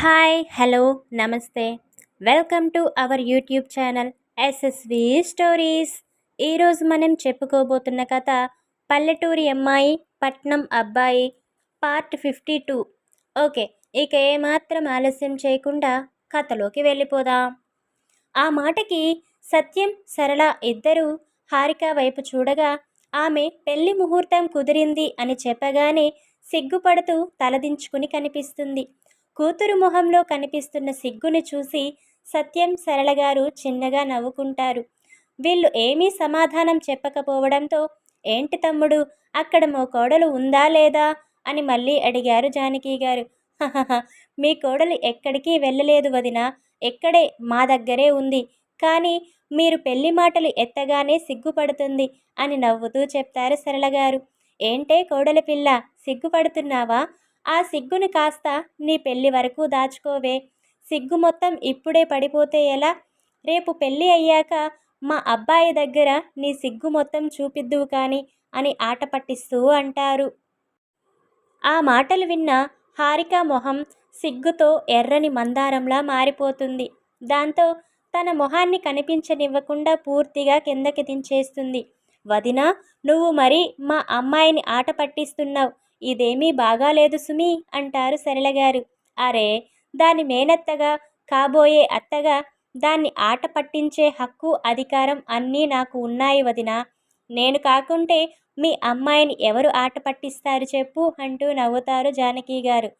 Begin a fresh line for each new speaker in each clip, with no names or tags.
Hi hello నమస్తే. Welcome to our YouTube channel SSV stories. ఈరోజు మనం చెప్పుకోబోతున్న కథ పల్లెటూరి అమ్మాయి పట్నం అబ్బాయి పార్ట్ ఫిఫ్టీ టూ. ఓకే ఇక ఏమాత్రం ఆలస్యం చేయకుండా కథలోకి వెళ్ళిపోదాం. ఆ మాటకి సత్యం సరళ ఇద్దరూ హారిక వైపు చూడగా ఆమె పెళ్ళి ముహూర్తం కుదిరింది అని చెప్పగానే సిగ్గుపడుతూ తలదించుకుని కనిపిస్తుంది. కూతురు మొహంలో కనిపిస్తున్న సిగ్గుని చూసి సత్యం సరళగారు చిన్నగా నవ్వుకుంటారు. వీళ్ళు ఏమీ సమాధానం చెప్పకపోవడంతో ఏంటి తమ్ముడు అక్కడ మో కోడలు ఉందా లేదా? అని మళ్ళీ అడిగారు జానకి గారు. మీ కోడలు ఎక్కడికి వెళ్ళలేదు వదిన ఎక్కడే మా దగ్గరే ఉంది. కానీ మీరు పెళ్ళి మాటలు ఎత్తగానే సిగ్గుపడుతుంది అని నవ్వుతూ చెప్తారు సరళగారు ఏంటే కోడల పిల్ల సిగ్గుపడుతున్నావా? ఆ సిగ్గును కాస్త నీ పెళ్ళి వరకు దాచుకోవే. సిగ్గు మొత్తం ఇప్పుడే పడిపోతే ఎలా? రేపు పెళ్ళి అయ్యాక మా అబ్బాయి దగ్గర నీ సిగ్గు మొత్తం చూపిద్దువు కానీ అని ఆట పట్టిస్తూ అంటారు. ఆ మాటలు విన్న హారిక మొహం సిగ్గుతో ఎర్రని మందారంలా మారిపోతుంది. దాంతో తన మొహాన్ని కనిపించనివ్వకుండా పూర్తిగా కిందకి దించేస్తుంది. వదినా నువ్వు మరి మా అమ్మాయిని ఆట పట్టిస్తున్నావు. ఇదేమీ బాగాలేదు సుమి అంటారు సరళగారు అరే దాని మేనత్తగా కాబోయే అత్తగా దాన్ని ఆట పట్టించే హక్కు అధికారం అన్నీ నాకు ఉన్నాయి వదిన. నేను కాకుంటే మీ అమ్మాయిని ఎవరు ఆట పట్టిస్తారు చెప్పు అంటూ నవ్వుతారు జానకి గారు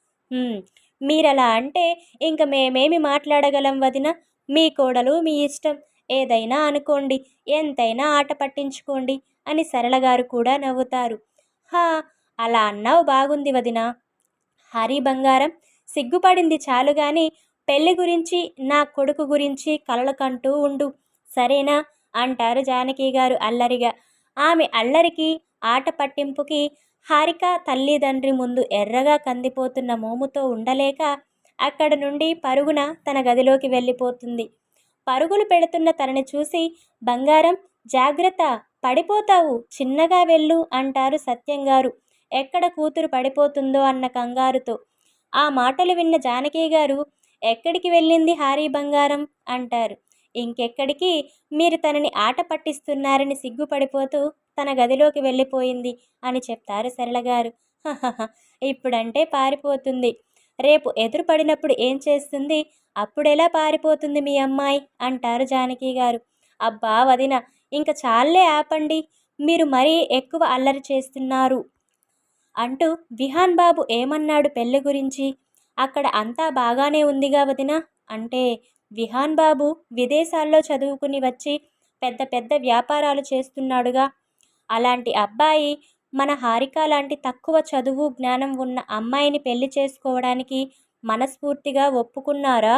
మీరలా అంటే ఇంక మేమేమి మాట్లాడగలం వదిన? మీ కోడలు మీ ఇష్టం. ఏదైనా అనుకోండి ఎంతైనా ఆట పట్టించుకోండి అని సరళగారు కూడా నవ్వుతారు. హా అలా అన్నావు బాగుంది వదిన. హరి బంగారం సిగ్గుపడింది చాలు గాని పెళ్ళి గురించి నా కొడుకు గురించి కలలకంటూ ఉండు. సరేనా? అంటారు జానకి గారు అల్లరిగా. ఆమె అల్లరికి ఆట పట్టింపుకి హారిక తల్లిదండ్రి ముందు ఎర్రగా కందిపోతున్న మోముతో ఉండలేక అక్కడ నుండి పరుగున తన గదిలోకి వెళ్ళిపోతుంది. పరుగులు పెడుతున్న తనని చూసి బంగారం జాగ్రత్త పడిపోతావు చిన్నగా వెళ్ళు అంటారు సత్యంగారు. ఎక్కడ కూతురు పడిపోతుందో అన్న కంగారుతో. ఆ మాటలు విన్న జానకి గారు ఎక్కడికి వెళ్ళింది హారీ బంగారం? అంటారు. ఇంకెక్కడికి? మీరు తనని ఆట పట్టిస్తున్నారని సిగ్గుపడిపోతూ తన గదిలోకి వెళ్ళిపోయింది అని చెప్తారు సరళగారు ఇప్పుడంటే పారిపోతుంది. రేపు ఎదురుపడినప్పుడు ఏం చేస్తుంది? అప్పుడెలా పారిపోతుంది మీ అమ్మాయి? అంటారు జానకి గారు. అబ్బా వదిన ఇంక చాలే ఆపండి. మీరు మరీ ఎక్కువ అల్లరి చేస్తున్నారు. అంటూ విహాన్ బాబు ఏమన్నాడు పెళ్ళి గురించి? అక్కడ అంతా బాగానే ఉందిగా వదిన. అంటే విహాన్ బాబు విదేశాల్లో చదువుకుని వచ్చి పెద్ద పెద్ద వ్యాపారాలు చేస్తున్నాడుగా. అలాంటి అబ్బాయి మన హారిక లాంటి తక్కువ చదువు జ్ఞానం ఉన్న అమ్మాయిని పెళ్ళి చేసుకోవడానికి మనస్ఫూర్తిగా ఒప్పుకున్నారా?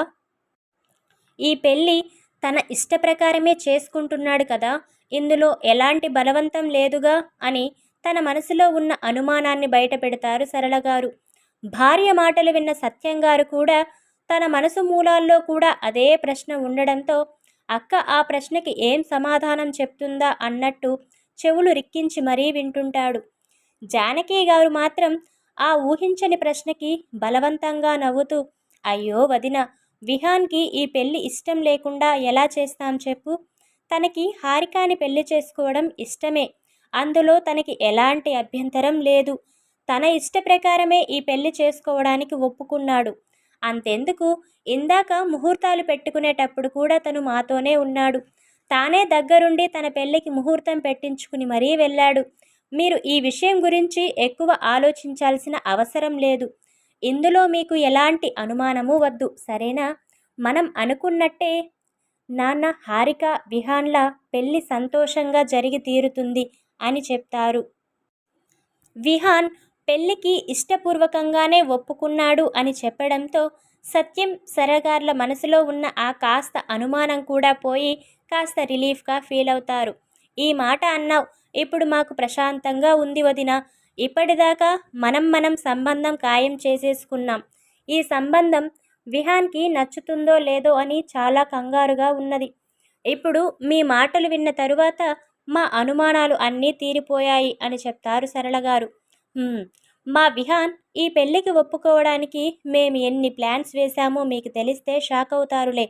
ఈ పెళ్ళి తన ఇష్ట ప్రకారమే చేసుకుంటున్నాడు కదా. ఇందులో ఎలాంటి బలవంతం లేదుగా అని తన మనసులో ఉన్న అనుమానాన్ని బయటపెడతారు సరళగారు. భార్య మాటలు విన్న సత్యంగారు కూడా తన మనసు మూలాల్లో కూడా అదే ప్రశ్న ఉండడంతో అక్క ఆ ప్రశ్నకి ఏం సమాధానం చెప్తుందా అన్నట్టు చెవులు రిక్కించి మరీ వింటుంటాడు. జానకి గారు మాత్రం ఆ ఊహించని ప్రశ్నకి బలవంతంగా నవ్వుతూ అయ్యో వదిన విహాన్కి ఈ పెళ్ళి ఇష్టం లేకుండా ఎలా చేస్తాం చెప్పు? తనకి హారికాని పెళ్ళి చేసుకోవడం ఇష్టమే అందులో తనకి ఎలాంటి అభ్యంతరం లేదు. తన ఇష్ట ప్రకారమే ఈ పెళ్ళి చేసుకోవడానికి ఒప్పుకున్నాడు. అంతెందుకు? ఇందాక ముహూర్తాలు పెట్టుకునేటప్పుడు కూడా తను మాతోనే ఉన్నాడు. తానే దగ్గరుండి తన పెళ్ళికి ముహూర్తం పెట్టించుకుని మరీ వెళ్ళాడు. మీరు ఈ విషయం గురించి ఎక్కువ ఆలోచించాల్సిన అవసరం లేదు. ఇందులో మీకు ఎలాంటి అనుమానము వద్దు సరేనా? మనం అనుకున్నట్టే. నాన్న హారిక విహాన్ల పెళ్ళి సంతోషంగా జరిగి తీరుతుంది. అని చెప్తారు. విహాన్ పెళ్ళికి ఇష్టపూర్వకంగానే ఒప్పుకున్నాడు అని చెప్పడంతో సత్యం సరగార్ల మనసులో ఉన్న ఆ కాస్త అనుమానం కూడా పోయి కాస్త రిలీఫ్గా ఫీల్ అవుతారు. ఈ మాట అన్నావు ఇప్పుడు మాకు ప్రశాంతంగా ఉంది వదిన. ఇప్పటిదాకా మనం మనం సంబంధం ఖాయం చేసేసుకున్నాం. ఈ సంబంధం విహాన్కి నచ్చుతుందో లేదో అని చాలా కంగారుగా ఉన్నది. ఇప్పుడు మీ మాటలు విన్న తరువాత మా అనుమానాలు అన్నీ తీరిపోయాయి అని చెప్తారు సరళగారు. మా విహాన్ ఈ పెళ్ళికి ఒప్పుకోవడానికి మేము ఎన్ని ప్లాన్స్ వేశామో మీకు తెలిస్తే షాక్ అవుతారులే.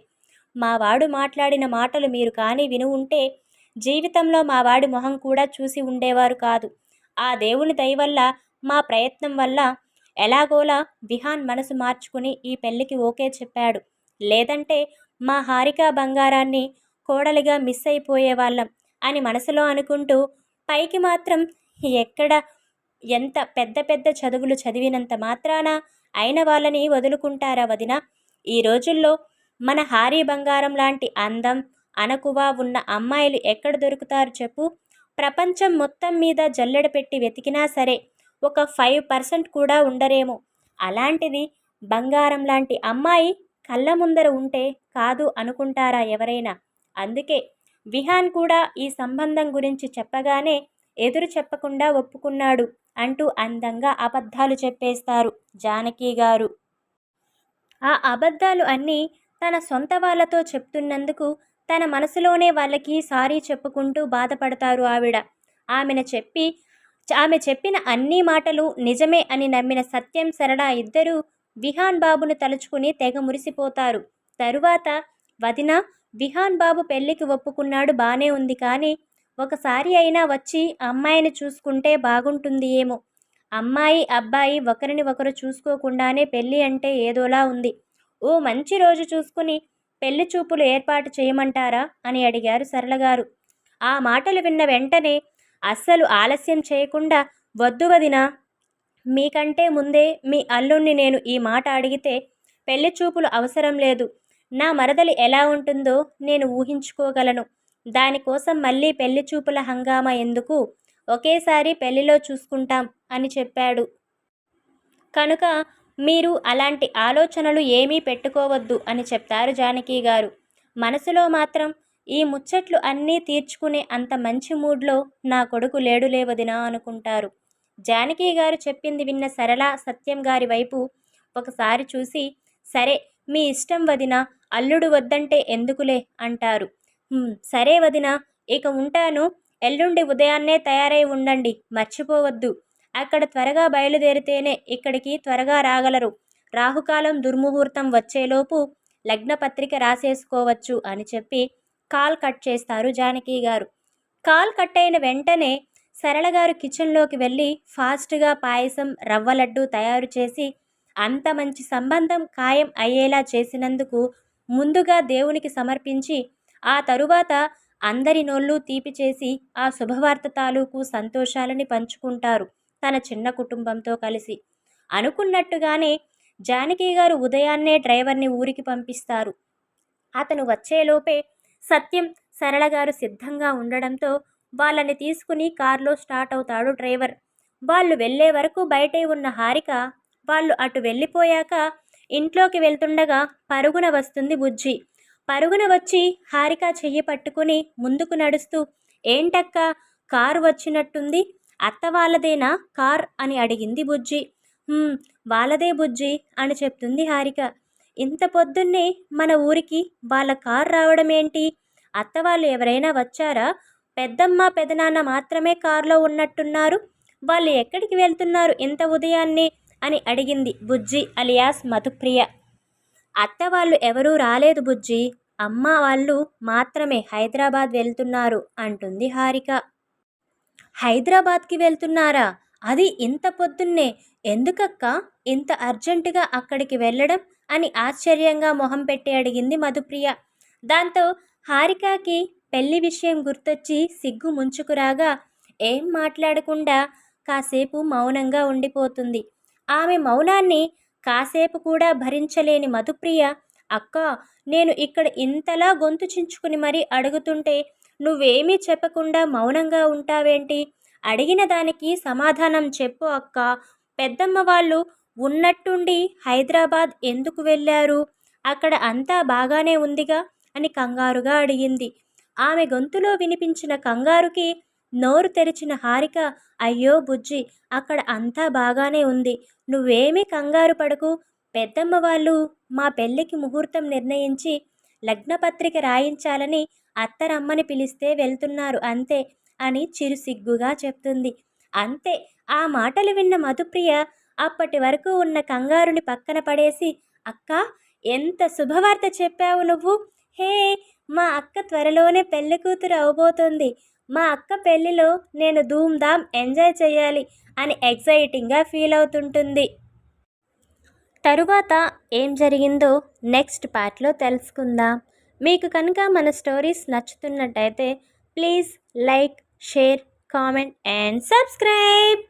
మా వాడు మాట్లాడిన మాటలు మీరు కానీ విని ఉంటే జీవితంలో మా వాడి మొహం కూడా చూసి ఉండేవారు కాదు. ఆ దేవుని దయవల్ల మా ప్రయత్నం వల్ల ఎలాగోలా విహాన్ మనసు మార్చుకుని ఈ పెళ్ళికి ఓకే చెప్పాడు. లేదంటే మా హారిక బంగారాన్ని కోడలిగా మిస్ అయిపోయేవాళ్ళం. అని మనసులో అనుకుంటూ పైకి మాత్రం ఎక్కడ ఎంత పెద్ద పెద్ద చదువులు చదివినంత మాత్రాన అయిన వాళ్ళని వదులుకుంటారా వదిన? ఈ రోజుల్లో మన హారీ బంగారం లాంటి అందం అనకువ ఉన్న అమ్మాయిలు ఎక్కడ దొరుకుతారు చెప్పు? ప్రపంచం మొత్తం మీద జల్లెడ పెట్టి వెతికినా సరే ఒక ఫైవ్ పర్సెంట్ కూడా ఉండరేమో. అలాంటిది బంగారం లాంటి అమ్మాయి కళ్ళ ముందర ఉంటే కాదు అనుకుంటారా ఎవరైనా? అందుకే విహాన్ కూడా ఈ సంబంధం గురించి చెప్పగానే ఎదురు చెప్పకుండా ఒప్పుకున్నాడు అంటూ అందంగా అబద్ధాలు చెప్పేస్తారు జానకి గారు. ఆ అబద్ధాలు అన్నీ తన సొంత వాళ్ళతో చెప్తున్నందుకు తన మనసులోనే వాళ్ళకి సారీ చెప్పుకుంటూ బాధపడతారు ఆవిడ. ఆమెను చెప్పి ఆమె చెప్పిన అన్ని మాటలు నిజమే అని నమ్మిన సత్యం సరడా ఇద్దరూ విహాన్ బాబును తలుచుకుని తెగ మురిసిపోతారు. తరువాత వదిన విహాన్ బాబు పెళ్ళికి ఒప్పుకున్నాడు బానే ఉంది కానీ ఒకసారి అయినా వచ్చి అమ్మాయిని చూసుకుంటే బాగుంటుంది ఏమో. అమ్మాయి అబ్బాయి ఒకరిని ఒకరు చూసుకోకుండానే పెళ్ళి అంటే ఏదోలా ఉంది. ఓ మంచి రోజు చూసుకుని పెళ్ళి చూపులు ఏర్పాటు చేయమంటారా? అని అడిగారు సరళగారు. ఆ మాటలు విన్న వెంటనే అస్సలు ఆలస్యం చేయకుండా వద్దు వదిన మీకంటే ముందే మీ అల్లుణ్ణి నేను ఈ మాట అడిగితే పెళ్ళి చూపులు అవసరం లేదు. నా మరదలి ఎలా ఉంటుందో నేను ఊహించుకోగలను. దానికోసం మళ్ళీ పెళ్ళి చూపుల హంగామా ఎందుకు? ఒకేసారి పెళ్ళిలో చూసుకుంటాం అని చెప్పాడు. కనుక మీరు అలాంటి ఆలోచనలు ఏమీ పెట్టుకోవద్దు అని చెప్తారు జానకి గారు. మనసులో మాత్రం ఈ ముచ్చట్లు అన్నీ తీర్చుకునే అంత మంచి మూడ్లో నా కొడుకు లేడు లేవదినా అనుకుంటారు. జానకి గారు చెప్పింది విన్న సరళ సత్యం గారి వైపు ఒకసారి చూసి సరే మీ ఇష్టం వదిన అల్లుడు వద్దంటే ఎందుకులే? అంటారు. సరే వదిన ఇక ఉంటాను. ఎల్లుండి ఉదయాన్నే తయారై ఉండండి మర్చిపోవద్దు. అక్కడ త్వరగా బయలుదేరితేనే ఇక్కడికి త్వరగా రాగలరు. రాహుకాలం దుర్ముహూర్తం వచ్చేలోపు లగ్నపత్రిక రాసేసుకోవచ్చు అని చెప్పి కాల్ కట్ చేస్తారు జానకి గారు. కాల్ కట్ అయిన వెంటనే సరళ గారు కిచెన్లోకి వెళ్ళి ఫాస్ట్గా పాయసం రవ్వ లడ్డు తయారు చేసి అంత మంచి సంబంధం ఖాయం అయ్యేలా చేసినందుకు ముందుగా దేవునికి సమర్పించి ఆ తరువాత అందరి నోళ్ళు తీపి చేసి ఆ శుభవార్త తాలూకు సంతోషాలని పంచుకుంటారు తన చిన్న కుటుంబంతో కలిసి. అనుకున్నట్టుగానే జానకి గారు ఉదయాన్నే డ్రైవర్ని ఊరికి పంపిస్తారు. అతను వచ్చేలోపే సత్యం సరళ గారు సిద్ధంగా ఉండడంతో వాళ్ళని తీసుకుని కారులో స్టార్ట్ అవుతాడు డ్రైవర్. వాళ్ళు వెళ్ళే వరకు బయటే ఉన్న హారిక వాళ్ళు అటు వెళ్ళిపోయాక ఇంట్లోకి వెళ్తుండగా పరుగున వస్తుంది బుజ్జి. పరుగున వచ్చి హారిక చెయ్యి పట్టుకుని ముందుకు నడుస్తూ ఏంటక్క కారు వచ్చినట్టుంది? అత్త వాళ్ళదేనా కార్? అని అడిగింది బుజ్జి. వాళ్ళదే బుజ్జి అని చెప్తుంది హారిక. ఇంత పొద్దున్నే మన ఊరికి వాళ్ళ కార్ రావడం ఏంటి అత్త వాళ్ళు ఎవరైనా వచ్చారా? పెద్దమ్మ పెదనాన్న మాత్రమే కారులో ఉన్నట్టున్నారు. వాళ్ళు ఎక్కడికి వెళ్తున్నారు ఇంత ఉదయాన్నే? అని అడిగింది బుజ్జి అలియాస్ మధుప్రియ. అత్త వాళ్ళు ఎవరూ రాలేదు బుజ్జి. అమ్మ వాళ్ళు మాత్రమే హైదరాబాద్ వెళ్తున్నారు అంటుంది హారిక. హైదరాబాద్కి వెళ్తున్నారా? అది ఇంత పొద్దున్నే. ఎందుకక్క? ఇంత అర్జెంటుగా అక్కడికి వెళ్ళడం? అని ఆశ్చర్యంగా మొహం పెట్టి అడిగింది మధుప్రియ. దాంతో హారికకి పెళ్ళి విషయం గుర్తొచ్చి సిగ్గు ముంచుకురాగా ఏం మాట్లాడకుండా కాసేపు మౌనంగా ఉండిపోతుంది. ఆమె మౌనాన్ని కాసేపు కూడా భరించలేని మధుప్రియ అక్క నేను ఇక్కడ ఇంతలా గొంతు చించుకుని మరీ అడుగుతుంటే నువ్వేమీ చెప్పకుండా మౌనంగా ఉంటావేంటి? అడిగిన దానికి సమాధానం చెప్పు అక్క. పెద్దమ్మ వాళ్ళు ఉన్నట్టుండి హైదరాబాద్ ఎందుకు వెళ్ళారు? అక్కడ అంతా బాగానే ఉందిగా? అని కంగారుగా అడిగింది. ఆమె గొంతులో వినిపించిన కంగారుకి నోరు తెరిచిన హారిక అయ్యో బుజ్జి అక్కడ అంతా బాగానే ఉంది. నువ్వేమీ కంగారు పడకు. పెద్దమ్మ వాళ్ళు మా పెళ్ళికి ముహూర్తం నిర్ణయించి లగ్నపత్రిక రాయించాలని అత్తరమ్మని పిలిస్తే వెళ్తున్నారు అంతే అని చిరుసిగ్గుగా చెప్తుంది. అంతే ఆ మాటలు విన్న మధుప్రియ అప్పటి వరకు ఉన్న కంగారుని పక్కన పడేసి అక్క ఎంత శుభవార్త చెప్పావు నువ్వు? హే మా అక్క త్వరలోనే పెళ్ళి కూతురు అవబోతుంది. మా అక్క పెళ్ళిలో నేను ధూమ్ ధామ్ ఎంజాయ్ చేయాలి అని ఎగ్జైటింగ్గా ఫీల్ అవుతుంటుంది. తరువాత ఏం జరిగిందో నెక్స్ట్ పార్ట్లో తెలుసుకుందాం. మీకు కనుక మన stories నచ్చుతున్నట్టయితే please like share comment and subscribe.